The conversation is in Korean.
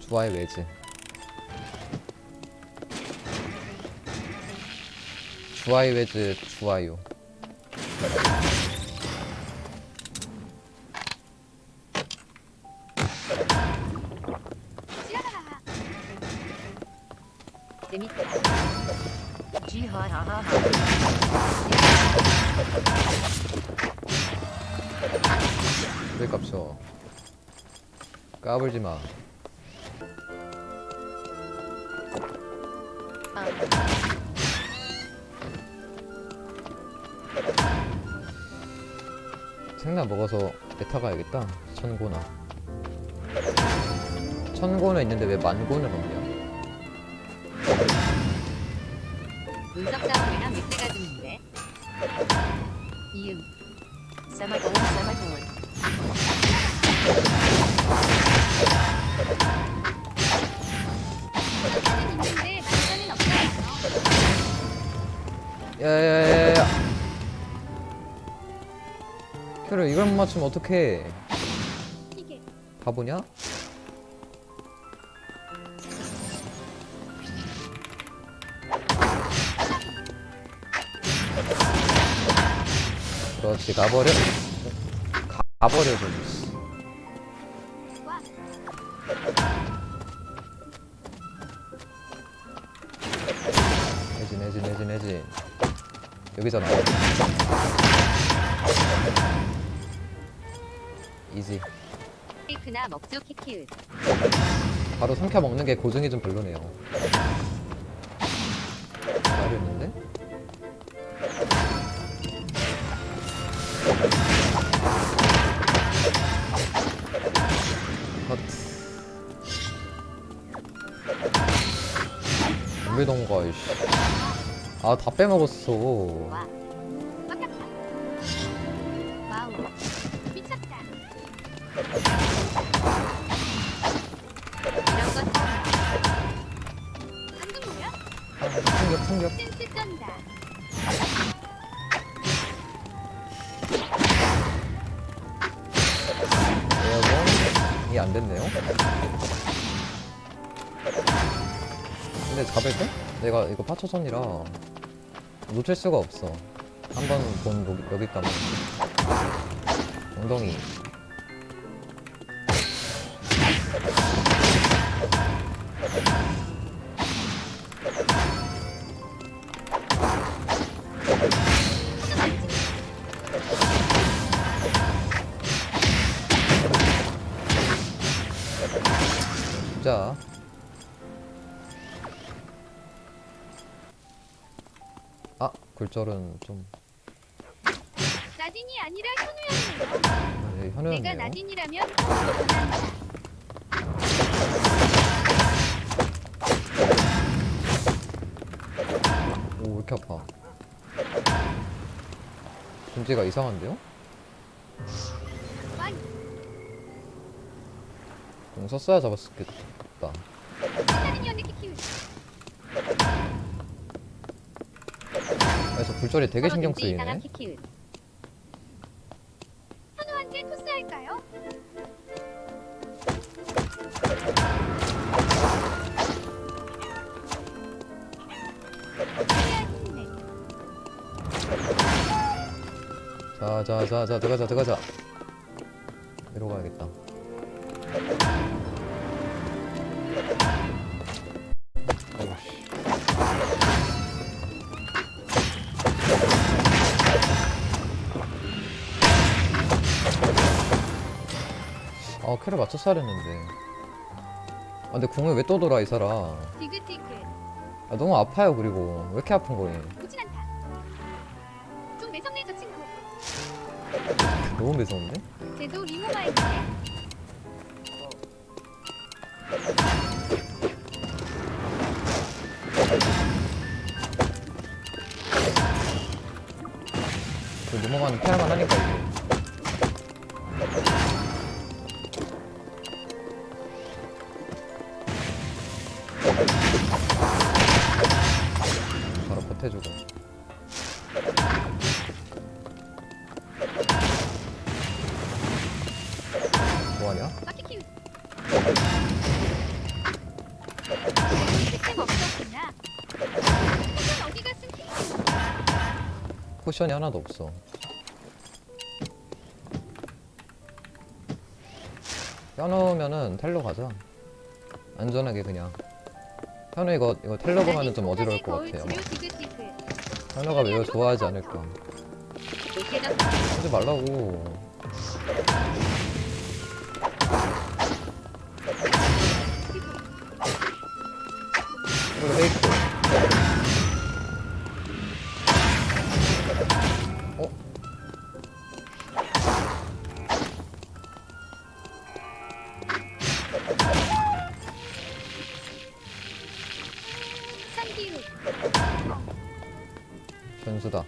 주와의 외즈 주와의 외즈 주와요 재밌다. 쥐하하하하. 왜 깝쳐? 까불지 마. 생나 먹어서 메타 가야겠다. 천고나. 천고는 있는데 왜 만고는 없냐? 분석 싸움이랑 늑대가 주는데. 이응. 남자는 없어요. 야야야야야 캐롤 이걸 못 맞추면 어떡해 바보냐? 그렇지 가버려 가, 가버려. 와. 내진 내진 내진 내진 여기잖아 이지 케이크나 먹죠 키키은. 바로 삼켜 먹는 게 고증이 좀 별로네요 말했는데? 동배동과 이씨 아다 빼먹었어? 충격 충격 센스 쩐다. 에어본 이게 안 됐네요. 근데 잡을 때? 내가 이거 파초선이라 놓칠 수가 없어. 한번 본 여기, 여기 가면 엉덩이. 자. 아, 굴절은 좀 나딘이 아니라. 아, 네, 내가 현우였네요. 나딘이라면. 오, 왜 이렇게 아파? 존재가 이상한데요? 완. 공 썼어야 잡았겠다. 나딘이었네 키키은. 그래서 굴절이 되게 신경 쓰이네. 현우한테 토스할까요? 해야 힘내. 자, 자, 자, 자, 들어가자, 들어가자. 이리로 가야겠다. 아, 캐를 맞췄어야 했는데. 아, 근데 궁을 왜또 돌아, 이 사람. 디귿디귿. 아, 너무 아파요, 그리고. 왜 이렇게 아픈 않다. 좀 매섭네 저 친구. 너무 매서운데? 쟤도. 그 넘어가는 피할만 하니까 이게 쿠션이 하나도 없어. 껴놓으면은 텔로 가자. 안전하게 그냥. 현우 이거 이거 텔로 보면은 좀 어지러울 것 같아요. 현우가 매우 좋아하지 않을까. 하지 말라고. 변수다.